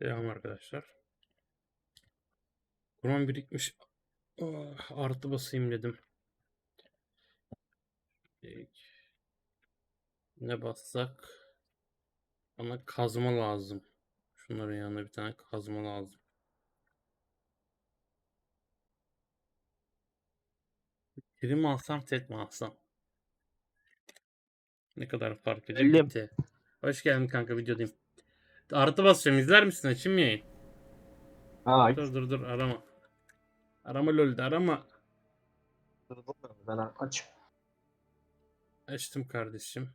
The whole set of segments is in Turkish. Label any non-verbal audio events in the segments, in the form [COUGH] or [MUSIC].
Devam arkadaşlar. Kur'an birikmiş. Ah, artı basayım dedim. Ne bassak? Bana kazma lazım. Şunların yanına bir tane kazma lazım. Biri mi alsam tek mi alsam? Ne kadar fark ediyor? Hoş geldin kanka videodayım. Artı basacağım izler misin? Açayım mı yayın? Ha, Dur dur dur arama. Arama lol'de arama. ben aç. Açtım kardeşim.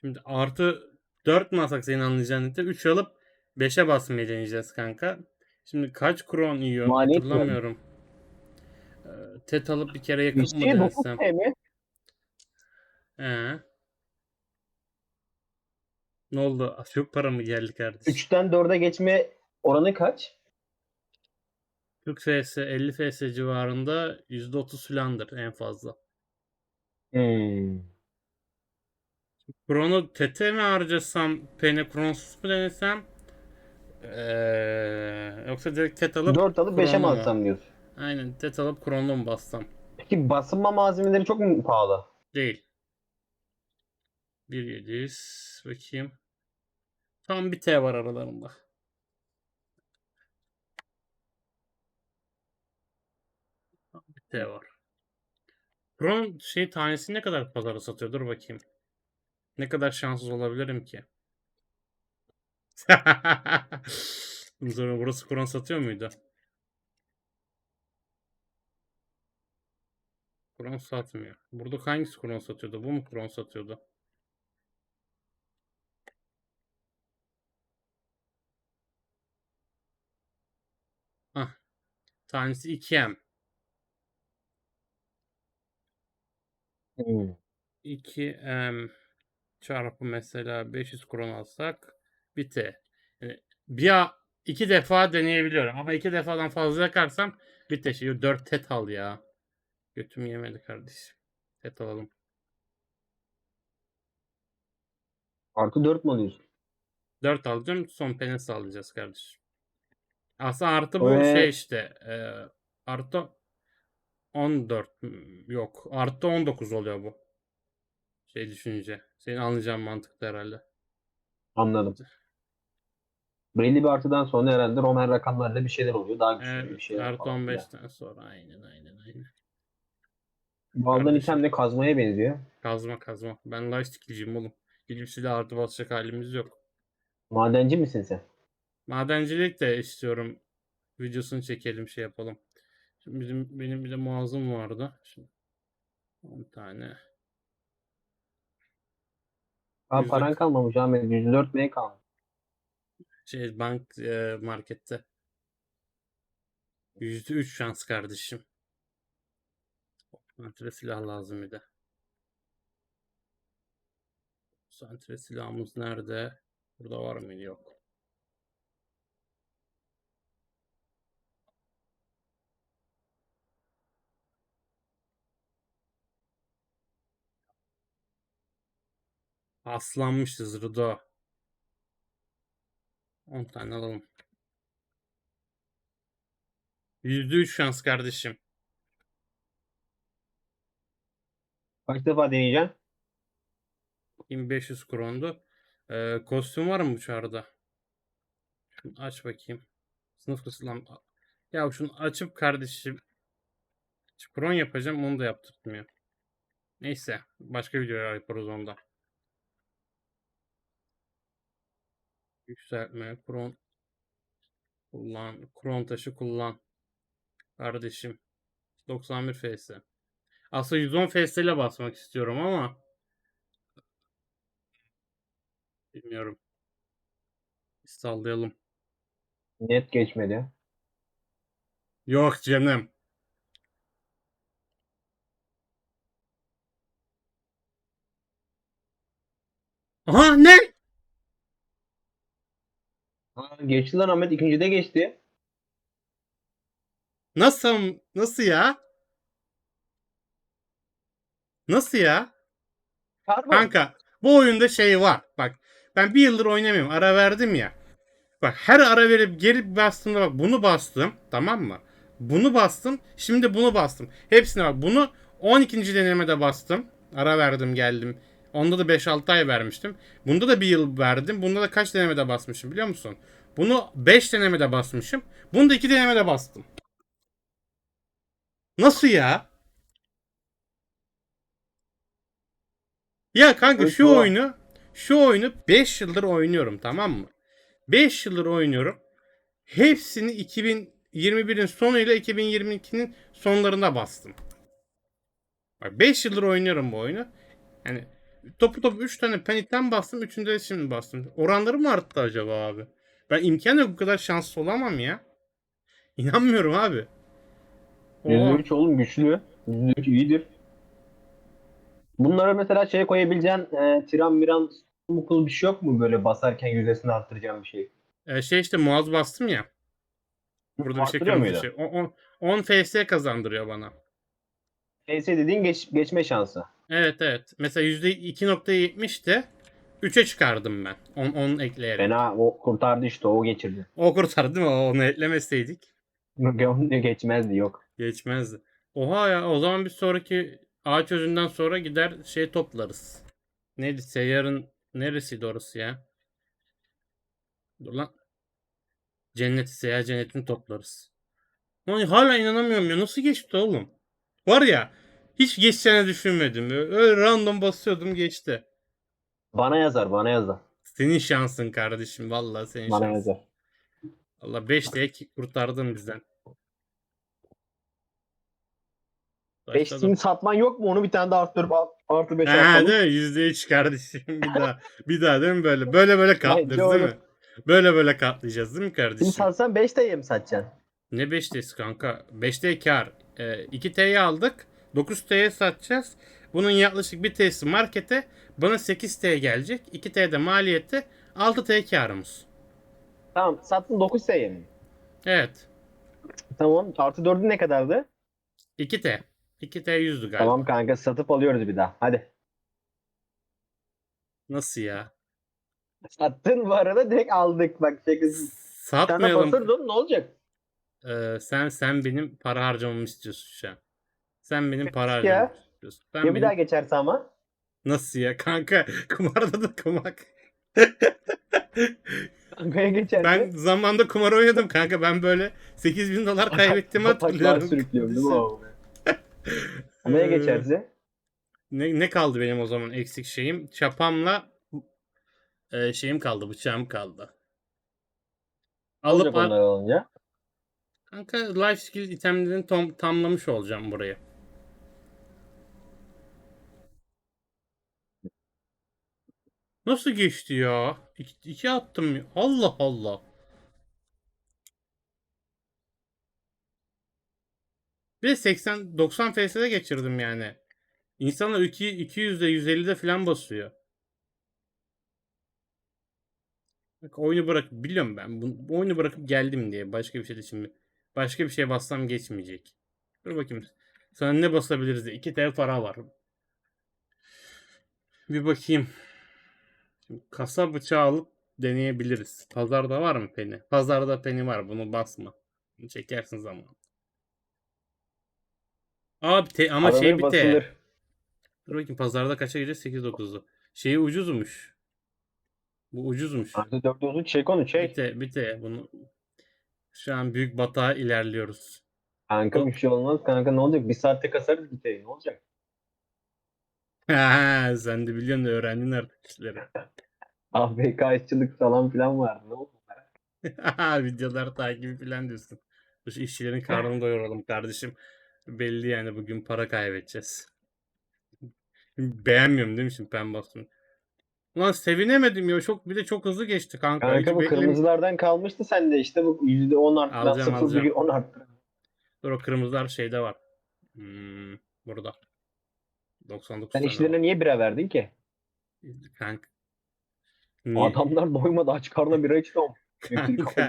Şimdi artı 4 mi alsak senin anlayacağın nite? 3 alıp 5'e basmayı deneyeceğiz kanka. Şimdi kaç kron yiyor Maliyet hatırlamıyorum. Ee, tet alıp bir kere yakıp mı İşte 9 denesem? TL. Ne oldu? Ah, Çok para mı geldi kardeşim? 3'ten 4'e geçme oranı kaç? 40 FS, 50 FS civarında %30 filandır en fazla. Hmm. Krono tete mi harcasam, pene kronsuz mu denesem? Ee, yoksa direkt tet alıp 4 alıp 5'e mi atsam diyorsun. aynen tet alıp krono mu bassam? Peki basınma malzemeleri çok mu pahalı? Değil. 1700 bakayım. Tam bir T var aralarında. Tam bir T var. Krono şey tanesi ne kadar pazara satıyor? Dur bakayım. Ne kadar şanssız olabilirim ki? [LAUGHS] Sonra burası Kur'an satıyor muydu? Kur'an satmıyor. Burada hangisi Kur'an satıyordu? Bu mu Kur'an satıyordu? Tanesi 2M. Hmm. 2M çarpı mesela 500 kron alsak bir T. Yani bir a- iki defa deneyebiliyorum ama iki defadan fazla yakarsam bir T şey 4 tet al ya. Götüm yemedi kardeşim. Tet alalım. Artı 4 mu alıyorsun? 4 alacağım son pene sağlayacağız kardeşim. Aslında artı bu Ve- şey işte e, artı 14 m- yok artı 19 oluyor bu. Şey düşününce. Senin anlayacağın mantıkta herhalde. Anladım. Belli bir artıdan sonra herhalde Roman rakamlarla bir şeyler oluyor. Daha güçlü Evet, bir şeyler artı falan filan. 15'ten sonra aynen aynen aynen. Bu aldığın item de kazmaya benziyor. Kazma kazma. Ben lifestick'liciyim oğlum. Gidip silah artı basacak halimiz yok. Madenci misin sen? Madencilik de istiyorum. Videosunu çekelim şey yapalım. Şimdi bizim benim bir de muazzım vardı. Şimdi 10 tane. Ha Yüzde- paran kalmamış Ahmet. 104 M kalmış. Şey bank e, markette. %3 şans kardeşim. Santre silah lazım bir de. Santre silahımız nerede? Burada var mıydı? Yok. Aslanmışız Rudo. 10 tane alalım. %3 şans kardeşim. Kaç defa deneyeceksin? 1500 krondu. Ee, kostüm var mı bu çağrıda? Şunu aç bakayım. Sınıf kısılan. Ya şunu açıp kardeşim. Kron yapacağım onu da yaptırtmıyor. Neyse. Başka videoya yaparız onda. Yükseltme. Kron. Kullan. Kron taşı kullan. Kardeşim. 91 FS. Aslında 110 FS ile basmak istiyorum ama bilmiyorum. Bir sallayalım. Net geçmedi. Yok canım. Aha ne? Geçti lan Ahmet. ikinci de geçti. Nasıl nasıl ya? Nasıl ya? Karbon. Kanka bu oyunda şey var. Bak Ben bir yıldır oynamıyorum. Ara verdim ya. Bak her ara verip geri bastığımda bak bunu bastım. Tamam mı? Bunu bastım. Şimdi bunu bastım. Hepsine bak. Bunu 12. denemede bastım. Ara verdim geldim. Onda da 5-6 ay vermiştim. Bunda da bir yıl verdim. Bunda da kaç denemede basmışım biliyor musun? Bunu 5 denemede basmışım. Bunu da 2 denemede bastım. Nasıl ya? Ya kanka şu oyunu şu oyunu 5 yıldır oynuyorum tamam mı? 5 yıldır oynuyorum. Hepsini 2021'in sonuyla 2022'nin sonlarında bastım. Bak 5 yıldır oynuyorum bu oyunu. Yani topu topu 3 tane panikten bastım. Üçünde de şimdi bastım. Oranları mı arttı acaba abi? Ben imkan yok bu kadar şanslı olamam ya. İnanmıyorum abi. Oo. %3 oğlum güçlü. %3 iyidir. Bunlara mesela şey koyabileceğin e, tiran miran mukul bir şey yok mu böyle basarken yüzdesini arttıracağın bir şey? Ee, şey işte Muaz bastım ya. Burada bir şey kırmızı muydu? şey. O- o- 10 FS kazandırıyor bana. PS dediğin geç, geçme şansı. Evet evet. Mesela %2.70 de 3'e çıkardım ben. 10, 10 ekleyerek. Fena o kurtardı işte o geçirdi. O kurtardı değil mi? Onu eklemeseydik Geçmezdi yok. geçmezdi. Oha ya o zaman bir sonraki ağaç özünden sonra gider şey toplarız. Neydi? Seyyarın neresiydi orası ya? Dur lan. Cenneti seyyar cennetini toplarız. Lan hala inanamıyorum ya. Nasıl geçti oğlum? Var ya hiç geçeceğini düşünmedim. Öyle random basıyordum geçti. Bana yazar bana yazar. Senin şansın kardeşim. Vallahi senin Bana şansın. yazar. Allah 5 diye kurtardın bizden. 5 Başladım. sim satman yok mu? Onu bir tane daha arttırıp al- artı 5 Ha yapalım. değil mi? Yüzde üç kardeşim. Bir daha. Bir daha değil mi böyle? Böyle böyle [LAUGHS] katlarız değil mi? Böyle böyle katlayacağız değil mi Şimdi kardeşim? satsan 5 TL'ye mi satacaksın? Ne 5'teyiz kanka? 5'te kar. Ee, 2T'yi aldık. 9T'ye satacağız. Bunun yaklaşık bir T'si markete. Bana 8T gelecek. 2T de maliyette. 6T karımız. Tamam sattın 9 TL'ye mi? Evet. Tamam artı 4'ün ne kadardı? 2T. 2T 100'dü galiba. Tamam kanka satıp alıyoruz bir daha. Hadi. Nasıl ya? Sattın bu arada direkt aldık. Bak şakası. Satmayalım. basırdın ne olacak? Ee, sen sen benim para harcamamı istiyorsun şu an. Sen benim para harcamamı istiyorsun. Ben Ya bir benim- daha geçerse ama. Nasıl ya kanka? [LAUGHS] Kumarda da kumak. Kankaya geçerse. ben zamanda kumar oynadım kanka. Ben böyle 8000 dolar kaybettiğimi hatırlıyorum. sürüklüyorum değil mi [LAUGHS] o? Neye geçerse? Ne, ne kaldı benim o zaman eksik şeyim? Çapamla e, şeyim kaldı, bıçağım kaldı. Alıp alınca. kanka life skill itemlerini tam, tamlamış olacağım buraya. Nasıl geçti ya? İki, iki attım. Allah Allah. Bir de 80 90 FS'de geçirdim yani. İnsanlar 2 200'de 150'de falan basıyor. Bak oyunu bırak biliyorum ben. Bu, oyunu bırakıp geldim diye. Başka bir şey de şimdi. Başka bir şey bassam geçmeyecek. Dur bakayım. Sana ne basabiliriz diye. 2 TL para var. Bir bakayım. Şimdi kasa bıçağı alıp deneyebiliriz. Pazarda var mı peni? Pazarda peni var. Bunu basma. Bunu çekersin zaman. Abi te- ama şey Aranır bir te. Dur bakayım pazarda kaça geliyor? 8.9'u. Şeyi ucuzmuş. Bu ucuzmuş. Artı 4 olsun çek onu çek. Bite, bite. Bunu şu an büyük batağa ilerliyoruz. Kanka bir şey olmaz. Kanka ne olacak? Bir saatte kasarız bir şey. Ne olacak? Ha, Sen de biliyorsun öğrendin artık işleri. AFK işçilik falan filan var. Ne oldu? Videolar takibi falan diyorsun. Bu şu işçilerin karnını doyuralım kardeşim. Belli yani bugün para kaybedeceğiz. Beğenmiyorum değil mi şimdi pen bastım. Ulan sevinemedim ya. Çok bir de çok hızlı geçti kanka. Kanka Hiç bu beklem- kırmızılardan kalmıştı sende işte bu %10 arttıran Alacağım, 0,10 arttı. Dur o kırmızılar şeyde var. Hmm, burada. 99 Sen işlerine niye bira verdin ki? Kanka. Adamlar doymadı aç karnına bira içti [LAUGHS] ama. Kanka.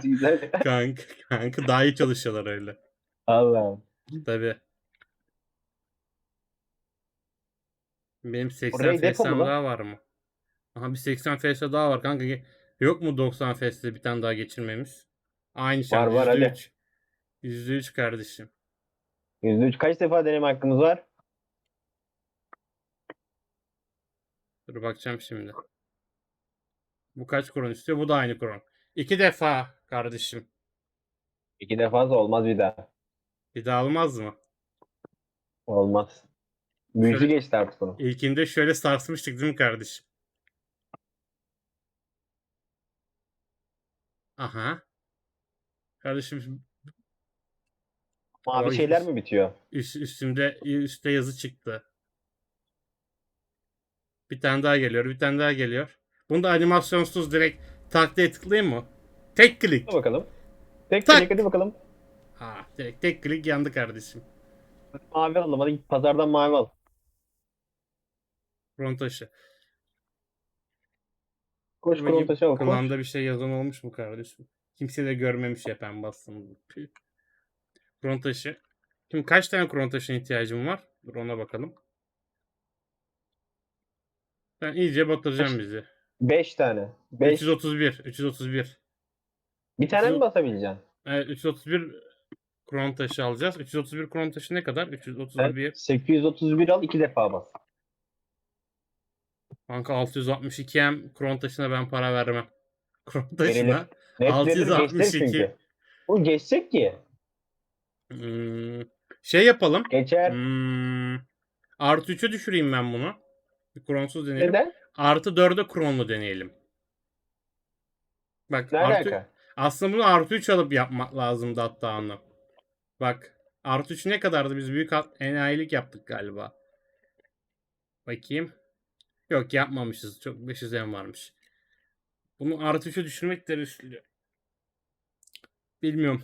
[LAUGHS] kanka, kanka daha iyi çalışıyorlar öyle. Allah. Tabii. Benim 80 Orayı depo FS'm daha var mı? Aha bir 80 FPS daha var kanka. Yok mu 90 FPS'de bir tane daha geçirmemiz? Aynı şey. Var, var, hadi. %3. %3 kardeşim. %3 kaç defa deneme hakkımız var? Dur bakacağım şimdi. Bu kaç kron istiyor? Bu da aynı kron. İki defa kardeşim. İki defa da olmaz bir daha. Bir daha olmaz mı? Olmaz. Büyücü Şöyle- geçti artık onu. İlkinde şöyle sarsmıştık değil mi kardeşim? Aha. Kardeşim Mavi şeyler mi bitiyor? üst, üstümde üstte yazı çıktı. Bir tane daha geliyor. Bir tane daha geliyor. Bunu da animasyonsuz direkt taktiğe tıklayayım mı? Tek klik. Hadi bakalım. Tek Tak. tek hadi bakalım. Ha, direkt tek klik yandı kardeşim. Mavi alalım. Hadi git pazardan mavi al. Front taşı. Koş Bakayım, kron taşı al. Koş. Bir şey yazan olmuş mu kardeşim? Kimse de görmemiş ya ben bastım. Püh. Kron taşı. Şimdi kaç tane kron taşına ihtiyacım var? Dur ona bakalım. Ben iyice batıracağım bizi. 5 tane. 5. 331. 331. Bir tane mi Yüz- basabileceksin? Evet 331 kron taşı alacağız. 331 kron taşı ne kadar? Sen 331. 831 al 2 defa bas. Kanka 662M kron taşına ben para vermem. [LAUGHS] Kron taşına Net 662. geçecek çünkü. Bu geçecek ki. hmm, şey yapalım. Geçer. Hmm, artı 3'e düşüreyim ben bunu. Bir kronsuz deneyelim. Neden? Artı 4'e kronlu deneyelim. Bak Ne artı, alaka? aslında bunu artı 3 alıp yapmak lazımdı hatta onu. Bak artı 3 ne kadardı? Biz büyük enayilik yaptık galiba. Bakayım. Yok yapmamışız. Çok 500 en varmış. Bunu artı 3'e düşürmek de riskli. Bilmiyorum.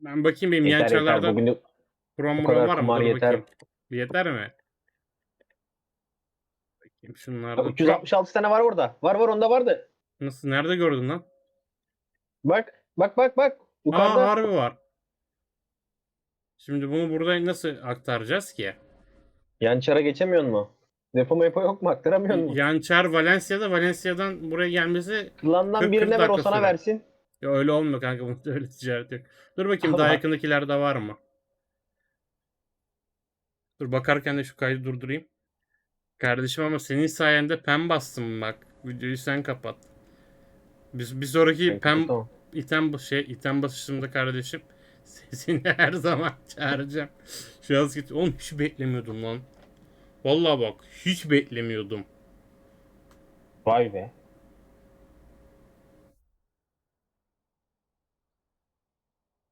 Ben bakayım benim yan Yeter yeter. çarlarda Bugün Krom kadar var mı? kumar Dur yeter. bakayım. Yeter mi? Bakayım şunlarda. Krom- 366 tane var orada. Var var onda vardı. Nasıl? Nerede gördün lan? Bak bak bak bak. Aa Yukarıda. harbi var. Şimdi bunu burada nasıl aktaracağız ki? Yan çara geçemiyor mu? Depo mepo yok mu? Aktaramıyor mu? Yançar Valencia'da Valencia'dan buraya gelmesi Klandan 40 birine ver o dakika sana versin. ya öyle olmuyor kanka bunun [LAUGHS] öyle ticaret yok. Dur bakayım Allah. daha yakındakilerde var mı? Dur bakarken de şu kaydı durdurayım. Kardeşim ama senin sayende pem bastım bak. Videoyu sen kapat. Biz bir sonraki pem Tamam. item bu şey item basışımda kardeşim [LAUGHS] sesini her zaman çağıracağım. Şu an git. Oğlum hiç beklemiyordum lan. Vallahi bak hiç beklemiyordum. Vay be.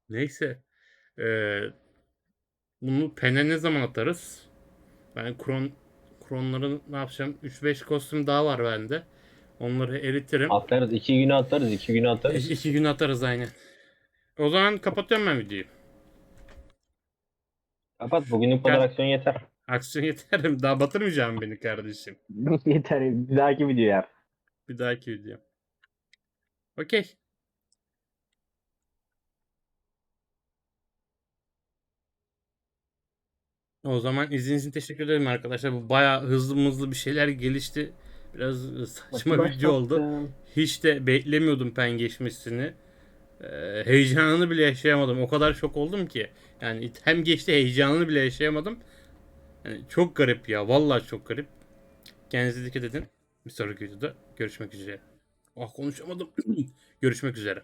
Neyse. Ee, bunu pene ne zaman atarız? Ben kron kronların ne yapacağım? 3-5 kostüm daha var bende. Onları eritirim. Atlarız. iki güne atlarız. iki güne atarız. İ- İki gün atarız aynen. O zaman kapatıyorum ben videoyu. Kapat. Bugünlük bu kadar Gel. aksiyon yeter. Aksiyon yeterim. Daha batırmayacağım beni kardeşim. [LAUGHS] yeter. Bir dahaki video yer. Bir dahaki video. Okey. O zaman izlediğiniz için teşekkür ederim arkadaşlar. Bu bayağı hızlı hızlı bir şeyler gelişti. Biraz saçma video oldu. Hiç de beklemiyordum pen geçmesini. Ee, heyecanını bile yaşayamadım. O kadar şok oldum ki. Yani hem geçti heyecanını bile yaşayamadım. Yani çok garip ya. Vallahi çok garip. Kendinize dikkat edin. Bir sonraki videoda görüşmek üzere. Ah konuşamadım. [CLEARS THROAT] görüşmek üzere.